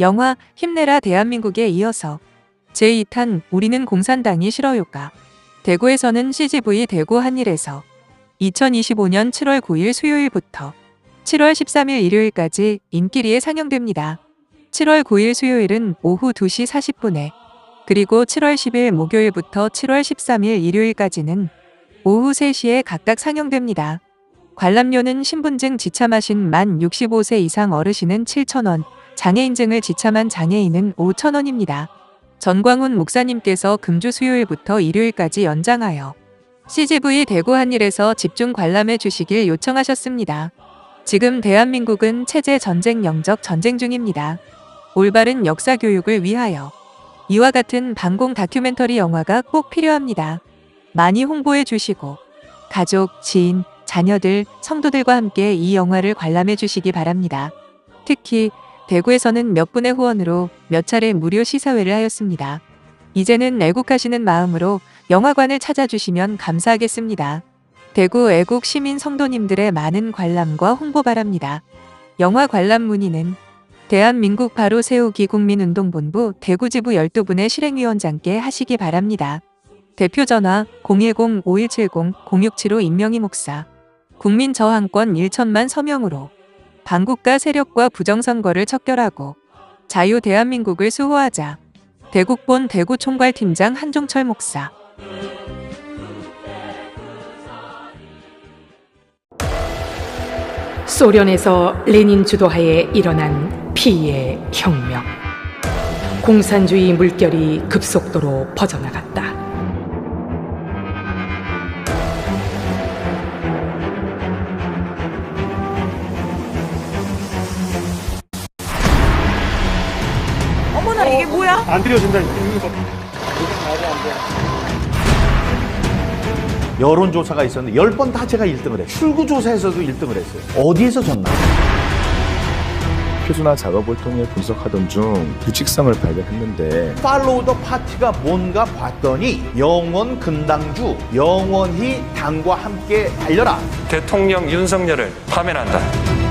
영화 힘내라 대한민국에 이어서 제2탄 우리는 공산당이 싫어요가 대구에서는 CGV 대구 한일에서 2025년 7월 9일 수요일부터 7월 13일 일요일까지 인기리에 상영됩니다. 7월 9일 수요일은 오후 2시 40분에 그리고 7월 10일 목요일부터 7월 13일 일요일까지는 오후 3시에 각각 상영됩니다. 관람료는 신분증 지참하신 만 65세 이상 어르신은 7,000원, 장애인증을 지참한 장애인은 5,000원입니다. 전광훈 목사님께서 금주 수요일부터 일요일까지 연장하여 CGV 대구 한일에서 집중 관람해 주시길 요청하셨습니다. 지금 대한민국은 체제 전쟁 영적 전쟁 중입니다. 올바른 역사 교육을 위하여 이와 같은 방공 다큐멘터리 영화가 꼭 필요합니다. 많이 홍보해 주시고 가족, 지인, 자녀들, 성도들과 함께 이 영화를 관람해 주시기 바랍니다. 특히 대구에서는 몇 분의 후원으로 몇 차례 무료 시사회를 하였습니다. 이제는 애국하시는 마음으로 영화관을 찾아주시면 감사하겠습니다. 대구 애국 시민 성도님들의 많은 관람과 홍보 바랍니다. 영화 관람 문의는 대한민국 바로 세우기 국민운동본부 대구지부 12분의 실행위원장께 하시기 바랍니다. 대표 전화 010-5170-0675 임명희 목사 국민 저항권 1천만 서명으로 반국가 세력과 부정선거를 척결하고 자유 대한민국을 수호하자. 대국본 대구 총괄팀장 한종철 목사. 소련에서 레닌 주도하에 일어난 피의 혁명. 공산주의 물결이 급속도로 퍼져나갔다. 어머나 이게 뭐야? 안 들여준다. 여론조사가 있었는데 10번 다 제가 1등을 했어요. 출구조사에서도 1등을 했어요. 어디에서 졌나? 표준화 작업을 통해 분석하던 중 규칙성을 발견했는데 팔로우 더 파티가 뭔가 봤더니 영원 근당주, 영원히 당과 함께 달려라. 대통령 윤석열을 파면한다.